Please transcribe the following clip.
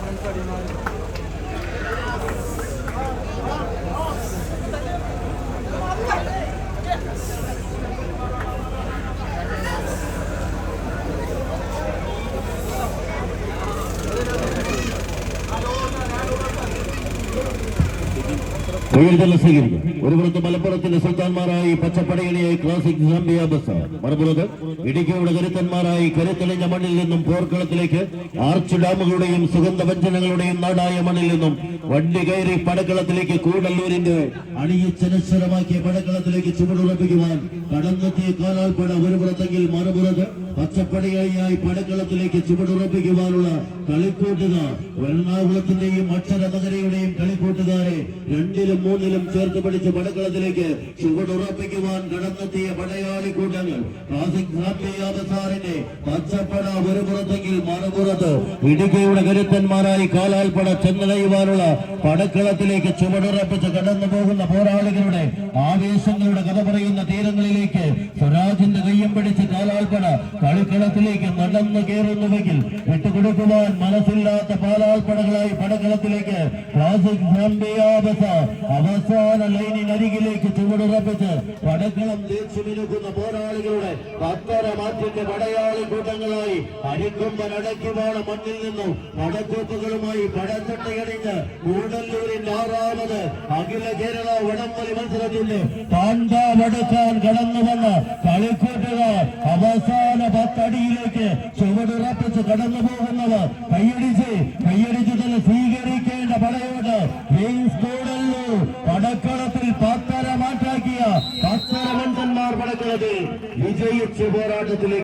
Friends Adimali കയ്യെഴുത്തല്ല സ്വീകരിക്കും. ഒരു പുറത്ത് മലപ്പുറത്തിന്റെ സുൽത്താൻമാരായി പച്ചപ്പടയണിയായി ക്ലാസിക് സാമ്പിയ ബസ്. മറുപുറത്ത് ഇടുക്കിയുടെ കരുത്തന്മാരായി കരുത്തളിഞ്ഞ മണ്ണിൽ നിന്നും പോർക്കളത്തിലേക്ക് ആർച്ച് ഡാമുകളുടെയും സുഗന്ധ വ്യഞ്ജനങ്ങളുടെയും നാടായ മണ്ണിൽ നിന്നും വണ്ടി കയറി പടക്കളത്തിലേക്ക് കൂടല്ലൂരിന്റെ അണിയിച്ചനശ്വരമാക്കിയ പടക്കളത്തിലേക്ക് ചുവടുറപ്പിക്കുവാൻ കടന്നെത്തിയ കാലാൾപ്പട ഒരു പുറത്തെങ്കിൽ മറുപുറത്ത് പച്ചപ്പടയായി പടക്കളത്തിലേക്ക് ചുവടുറപ്പിക്കുവാനുള്ള കളിക്കൂട്ടുകാർ എറണാകുളത്തിന്റെയും അക്ഷര നഗരയുടെയും കളിക്കൂട്ടുകാരെ രണ്ടിലും മൂന്നിലും ചേർത്ത് പിടിച്ച് പടക്കളത്തിലേക്ക് ചുവടുറപ്പിക്കുവാൻ കടന്നെത്തിയ പടയാളി കൂട്ടങ്ങൾ. പച്ചപ്പട ഒരു പുറത്തെങ്കിൽ മറുപുറത്ത് ഇടുക്കിയുടെ കരുത്തന്മാരായി കാലാൽപ്പട ചെന്നടയുവാനുള്ള പടക്കളത്തിലേക്ക് ചുവടുറപ്പിച്ച് കടന്നു പോകുന്ന പോരാളികളുടെ ആവേശങ്ങളുടെ കഥ പറയുന്ന തീരങ്ങളിലേക്ക് സ്വരാജിന്റെ കയ്യം പിടിച്ച് കാലാൽപ്പട കളിക്കളത്തിലേക്ക് നടന്നു കയറുന്നുവെങ്കിൽ വിട്ടുകൊടുക്കുവാൻ മനസ്സില്ലാത്ത പാലാൽപ്പടകളായി പടക്കളത്തിലേക്ക് ക്ലാസിക് അവസാന ലൈനിനരികിലേക്ക് ചുവടുറപ്പിച്ച് പടക്കളം തേച്ചുമിനുക്കുന്ന പോരാളികളുടെ പത്തര മാറ്റിന്റെ പടയാളി കൂട്ടങ്ങളായി അരിക്കൊമ്പൻ അടയ്ക്കുവാണ മണ്ണിൽ നിന്നും പടക്കൂത്തുകളുമായി പടച്ചട്ടയണിഞ്ഞ് കൂടല്ലൂരിന്റെ ആറാമത് അഖില കേരള വടംവലി മത്സരത്തിന്റെ താണ്ടാവടുക്കാൻ കടന്നു വന്ന കളിക്കൂട്ടുകാർ അവസാന പത്തടിയിലേക്ക് ചുവടുറപ്പിച്ച് കടന്നു പോകുന്നവർ കൈയടിച്ച് കൈയടിച്ച് തന്നെ സ്വീകരിക്കേണ്ട പടയോട് ജെയിംസ് കൂടല്ലൂർ പടക്കളത്തിൽ വിജയിച്ച് പോരാട്ടത്തിലേക്ക്